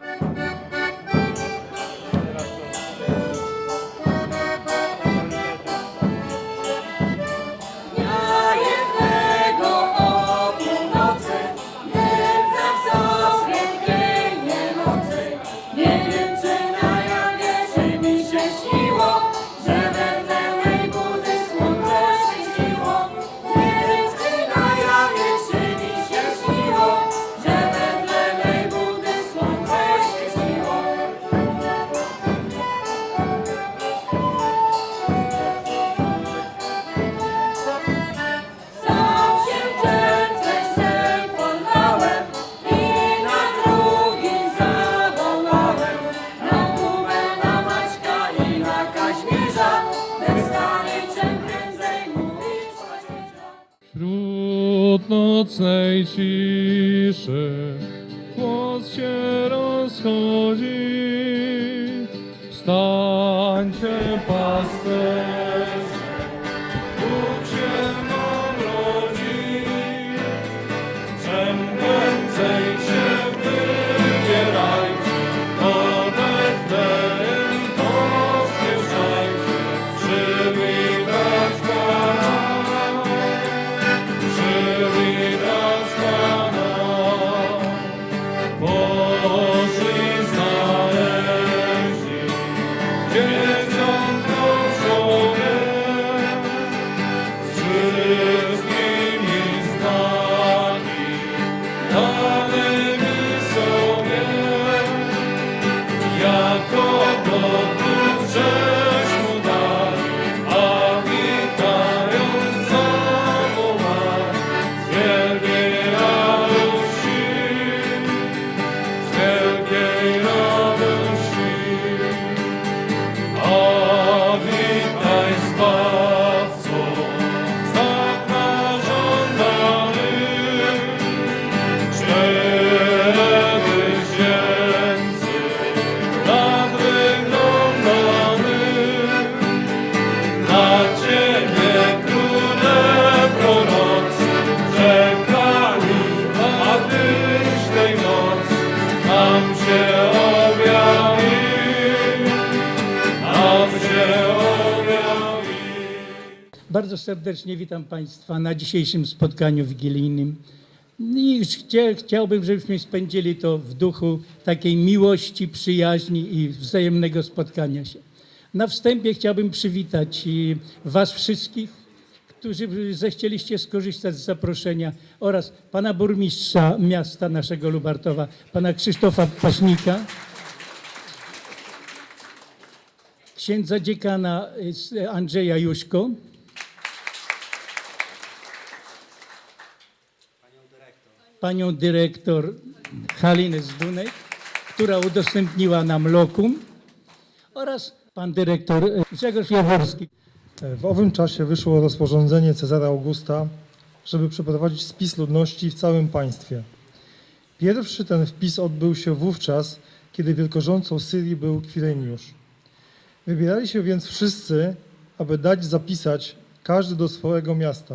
Bye. Wśród nocnej ciszy głos się rozchodzi. Wstańcie pasterze, Bardzo serdecznie witam Państwa na dzisiejszym spotkaniu wigilijnym. I chcia- chciałbym, żebyśmy spędzili to w duchu takiej miłości, przyjaźni i wzajemnego spotkania się. Na wstępie chciałbym przywitać i Was wszystkich, którzy zechcieliście skorzystać z zaproszenia oraz Pana Burmistrza miasta naszego Lubartowa, Pana Krzysztofa Paśnika, księdza dziekana y, Andrzeja Juśko, panią dyrektor Halinę Zdunek, która udostępniła nam lokum oraz pan dyrektor e, Grzegorz Jaworski. W owym czasie wyszło rozporządzenie Cezara Augusta, żeby przeprowadzić spis ludności w całym państwie. Pierwszy ten wpis odbył się wówczas, kiedy wielkorządcą Syrii był Kwireniusz. Wybierali się więc wszyscy, aby dać zapisać każdy do swojego miasta.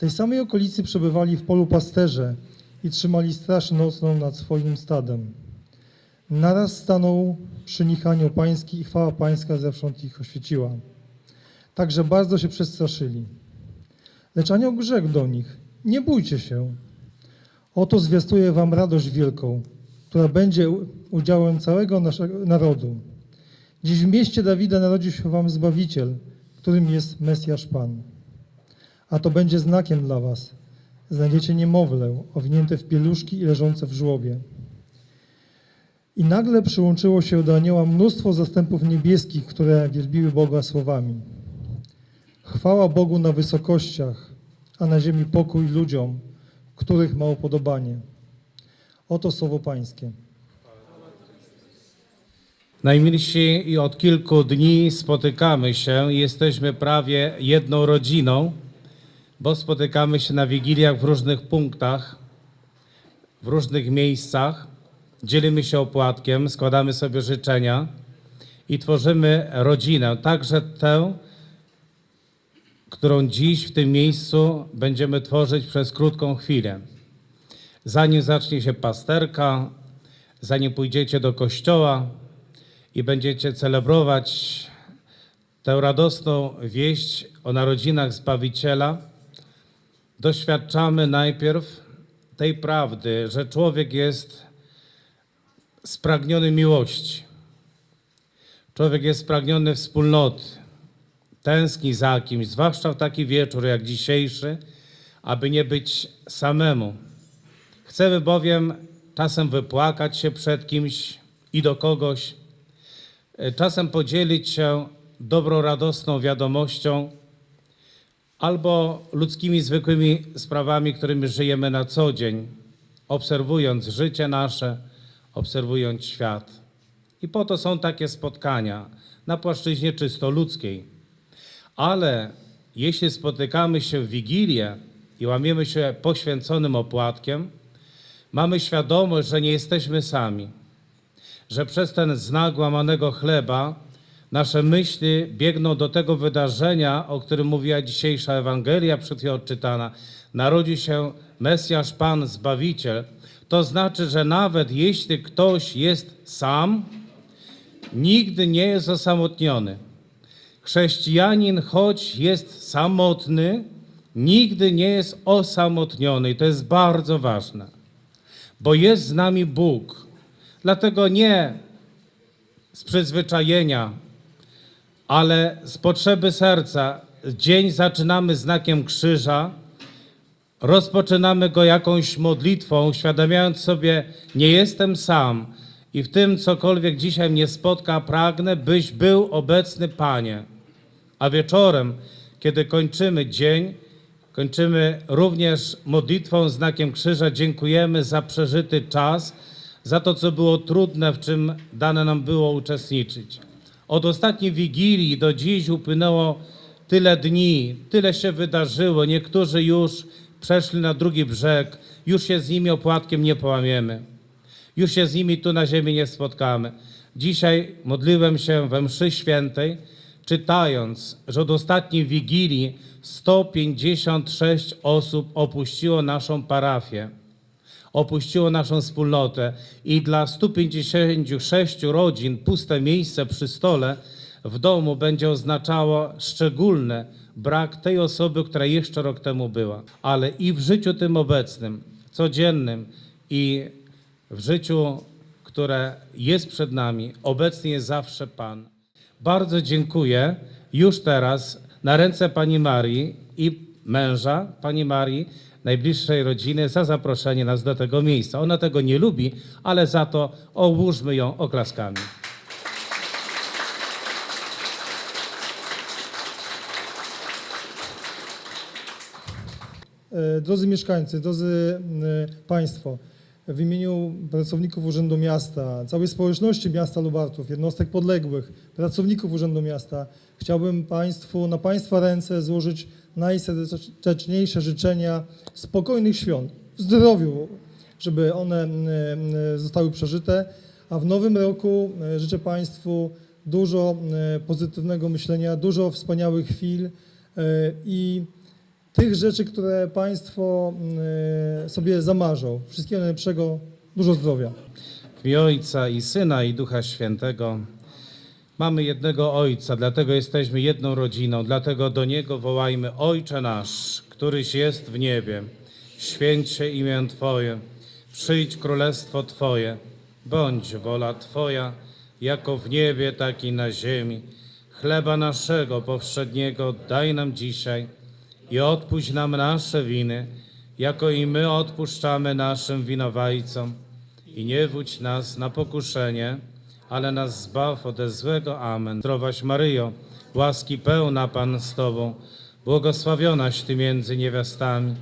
Tej samej okolicy przebywali w polu pasterze i trzymali straż nocną nad swoim stadem. Naraz stanął przy nich anioł pański i chwała pańska zewsząd ich oświeciła. Także bardzo się przestraszyli. Lecz anioł rzekł do nich, nie bójcie się. Oto zwiastuję wam radość wielką, która będzie udziałem całego naszego narodu. Dziś w mieście Dawida narodził się wam Zbawiciel, którym jest Mesjasz Pan. A to będzie znakiem dla was. Znajdziecie niemowlę, owinięte w pieluszki i leżące w żłobie. I nagle przyłączyło się do anioła mnóstwo zastępów niebieskich, które wielbiły Boga słowami. Chwała Bogu na wysokościach, a na ziemi pokój ludziom, których ma upodobanie. Oto słowo Pańskie. Najmilsi i od kilku dni spotykamy się i jesteśmy prawie jedną rodziną, bo spotykamy się na wigiliach w różnych punktach, w różnych miejscach, dzielimy się opłatkiem, składamy sobie życzenia i tworzymy rodzinę, także tę, którą dziś w tym miejscu będziemy tworzyć przez krótką chwilę. Zanim zacznie się pasterka, zanim pójdziecie do kościoła i będziecie celebrować tę radosną wieść o narodzinach Zbawiciela, doświadczamy najpierw tej prawdy, że człowiek jest spragniony miłości. Człowiek jest spragniony wspólnoty, tęskni za kimś, zwłaszcza w taki wieczór jak dzisiejszy, aby nie być samemu. Chcemy bowiem czasem wypłakać się przed kimś i do kogoś, e, czasem podzielić się dobrą, radosną wiadomością albo ludzkimi, zwykłymi sprawami, którymi żyjemy na co dzień, obserwując życie nasze, obserwując świat. I po to są takie spotkania na płaszczyźnie czysto ludzkiej. Ale jeśli spotykamy się w Wigilię i łamiemy się poświęconym opłatkiem, mamy świadomość, że nie jesteśmy sami, że przez ten znak łamanego chleba nasze myśli biegną do tego wydarzenia, o którym mówiła dzisiejsza Ewangelia przed chwilą odczytana. Narodzi się Mesjasz Pan Zbawiciel. To znaczy, że nawet jeśli ktoś jest sam, nigdy nie jest osamotniony. Chrześcijanin, choć jest samotny, nigdy nie jest osamotniony. I to jest bardzo ważne, bo jest z nami Bóg. Dlatego nie z przyzwyczajenia, ale z potrzeby serca. Dzień zaczynamy znakiem krzyża, rozpoczynamy go jakąś modlitwą, uświadamiając sobie, nie jestem sam i w tym cokolwiek dzisiaj mnie spotka, pragnę, byś był obecny, Panie. A wieczorem, kiedy kończymy dzień, kończymy również modlitwą, znakiem krzyża, dziękujemy za przeżyty czas, za to, co było trudne, w czym dane nam było uczestniczyć. Od ostatniej Wigilii do dziś upłynęło tyle dni, tyle się wydarzyło. Niektórzy już przeszli na drugi brzeg, już się z nimi opłatkiem nie połamiemy. Już się z nimi tu na ziemi nie spotkamy. Dzisiaj modliłem się we mszy świętej, czytając, że od ostatniej Wigilii 156 osób opuściło naszą parafię opuściło naszą wspólnotę i dla 156 rodzin puste miejsce przy stole w domu będzie oznaczało szczególny brak tej osoby, która jeszcze rok temu była. Ale i w życiu tym obecnym, codziennym i w życiu, które jest przed nami, obecny jest zawsze Pan. Bardzo dziękuję już teraz na ręce Pani Marii i męża Pani Marii, najbliższej rodziny, za zaproszenie nas do tego miejsca. Ona tego nie lubi, ale za to obłóżmy ją oklaskami. E, Drodzy mieszkańcy, drodzy e, Państwo, w imieniu pracowników Urzędu Miasta, całej społeczności miasta Lubartów, jednostek podległych, pracowników Urzędu Miasta, chciałbym Państwu, na Państwa ręce złożyć najserdeczniejsze życzenia spokojnych świąt, w zdrowiu, żeby one m, m, zostały przeżyte, a w nowym roku e, życzę Państwu dużo e, pozytywnego myślenia, dużo wspaniałych chwil e, i tych rzeczy, które Państwo mm, sobie zamarzą. Wszystkiego najlepszego, dużo zdrowia. W Ojca i Syna i Ducha Świętego. Mamy jednego Ojca, dlatego jesteśmy jedną rodziną, dlatego do Niego wołajmy Ojcze nasz, któryś jest w niebie. Święć się imię Twoje, przyjdź królestwo Twoje, bądź wola Twoja, jako w niebie, tak i na ziemi. Chleba naszego powszedniego daj nam dzisiaj i odpuść nam nasze winy, jako i my odpuszczamy naszym winowajcom. I nie wódź nas na pokuszenie, ale nas zbaw ode złego. Amen. Zdrowaś Maryjo, łaski pełna Pan z Tobą, błogosławionaś Ty między niewiastami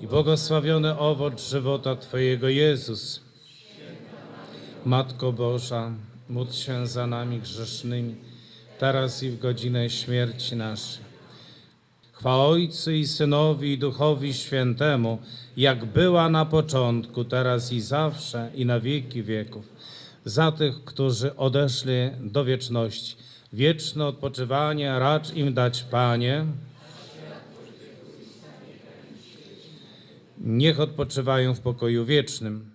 i błogosławiony owoc żywota Twojego Jezus. Matko Boża, módl się za nami grzesznymi, teraz i w godzinę śmierci naszej. Chwała Ojcu i Synowi i Duchowi Świętemu, jak była na początku, teraz i zawsze i na wieki wieków. Za tych, którzy odeszli do wieczności. Wieczne odpoczywanie racz im dać, Panie. Niech odpoczywają w pokoju wiecznym.